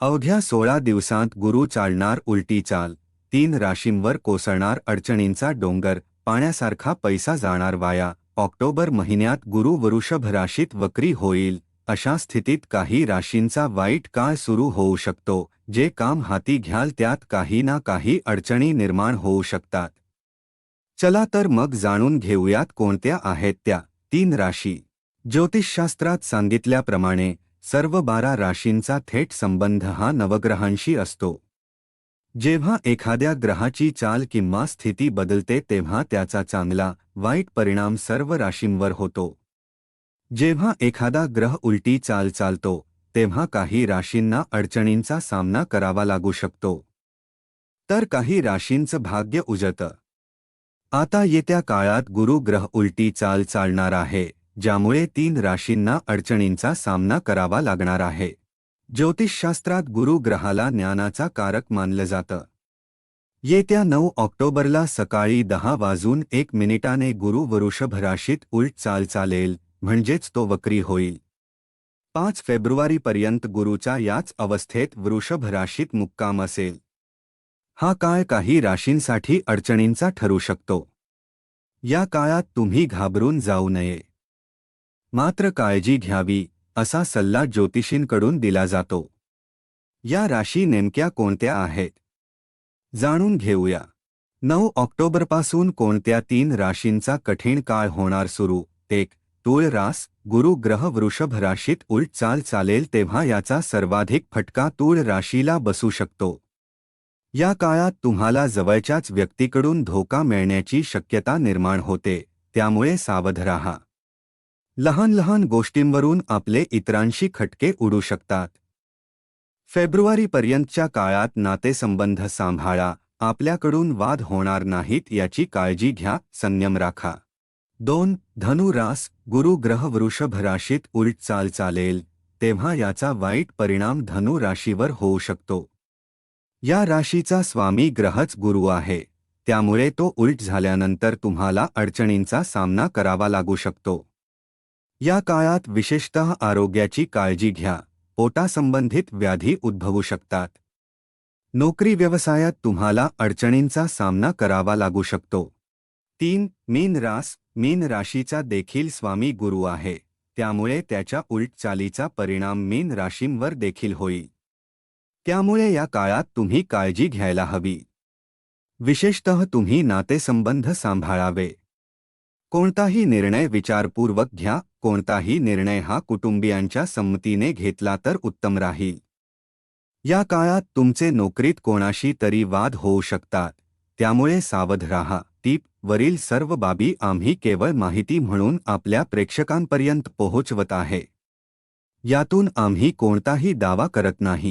अवघ्या सोळा दिवसांत गुरु चालणार उलटी चाल. तीन राशींवर कोसळणार अडचणींचा डोंगर. पाण्यासारखा पैसा जाणार वाया. ऑक्टोबर महिन्यात गुरु वृषभ राशीत वक्री होईल. अशा स्थितीत काही राशींचा वाईट काळ सुरू होऊ शकतो. जे काम हाती घ्याल त्यात काही ना काही अडचणी निर्माण होऊ शकतात. चला तर मग जाणून घेऊयात कोणत्या आहेत त्या. तीन राशी. ज्योतिषशास्त्रात सांगितल्याप्रमाणे सर्व बारा राशींचा थेट संबंध हा नवग्रहांशी असतो. जेव्हा एखाद्या ग्रहाची चाल किंवा स्थिती बदलते तेव्हा त्याचा चांगला वाईट परिणाम सर्व राशींवर होतो. जेव्हा एखादा ग्रह उलटी चाल चालतो तेव्हा काही राशींना अडचणींचा सामना करावा लागू शकतो. तर काही राशींचं भाग्य उजतं आता येत्या काळात गुरु ग्रह उलटी चाल चालणार आहे. ज्यामुळे तीन राशींना अडचणींचा सामना करावा लागणार आहे. ज्योतिषशास्त्रात गुरु ग्रहाला ज्ञानाचा कारक मानलं जातं. येत्या नऊ ऑक्टोबरला सकाळी दहा वाजून एक मिनिटाने गुरु वृषभ राशीत उलट चाल चालेल म्हणजेच तो वक्री होईल. पाच फेब्रुवारीपर्यंत गुरुचा याच अवस्थेत वृषभ राशीत मुक्काम असेल. हा काळ काही राशींसाठी अडचणींचा ठरू शकतो. या काळात तुम्ही घाबरून जाऊ नये. मात्र काळजी घ्यावी असा सल्ला ज्योतिषींकडून दिला जातो. या राशी नेमक्या कोणत्या आहेत? जाणून घेऊया. नऊ ऑक्टोबरपासून कोणत्या तीन राशींचा कठीण काळ होणार सुरू? एक तूळ रास गुरु ग्रह वृषभ राशीत उलट चाल चालेल तेव्हा याचा सर्वाधिक फटका तूळ राशीला बसू शकतो. या काळात तुम्हाला जवळच्याच व्यक्तीकडून धोका मिळण्याची शक्यता निर्माण होते त्यामुळे सावध राहा. लहान लहान गोष्टींवरून आपले इतरांशी खटके उडू शकतात. फेब्रुवारीपर्यंतच्या काळात नातेसंबंध सांभाळा आपल्याकडून वाद होणार नाहीत याची काळजी घ्या संयम राखा. दोन धनुरास गुरु ग्रह वृषभ राशीत उलट चाल चालेल तेव्हा याचा वाईट परिणाम धनु राशीवर होऊ शकतो. या राशीचा स्वामी ग्रहच गुरु आहे त्यामुळे तो उलट झाल्यानंतर तुम्हाला अडचणींचा सामना करावा लागू शकतो. या काळात विशेषतः आरोग्याची काळजी घ्या. पोटासंबंधित व्याधी उद्भवू शकतात. नोकरी व्यवसायात तुम्हाला अडचणींचा सामना करावा लागू शकतो. तीन मीन रास मीन राशीचा देखील स्वामी गुरु आहे. त्यामुळे त्याच्या उलट चालीचा परिणाम मीन राशींवर देखील होईल. त्यामुळे या काळात तुम्ही काळजी घ्यायला हवी. विशेषतः तुम्ही नातेसंबंध सांभाळावे. कोणताही निर्णय विचारपूर्वक घ्या कोणताही निर्णय हा कुटुंबियांच्या संमतीने घेतला तर उत्तम राहील. या काळात तुमचे नोकरीत कोणाशी तरी वाद होऊ शकतात. त्यामुळे सावध राहा. टीप वरील सर्व बाबी आम्ही केवळ माहिती म्हणून आपल्या प्रेक्षकांपर्यंत पोहोचवत आहे. यातून आम्ही कोणताही दावा करत नाही.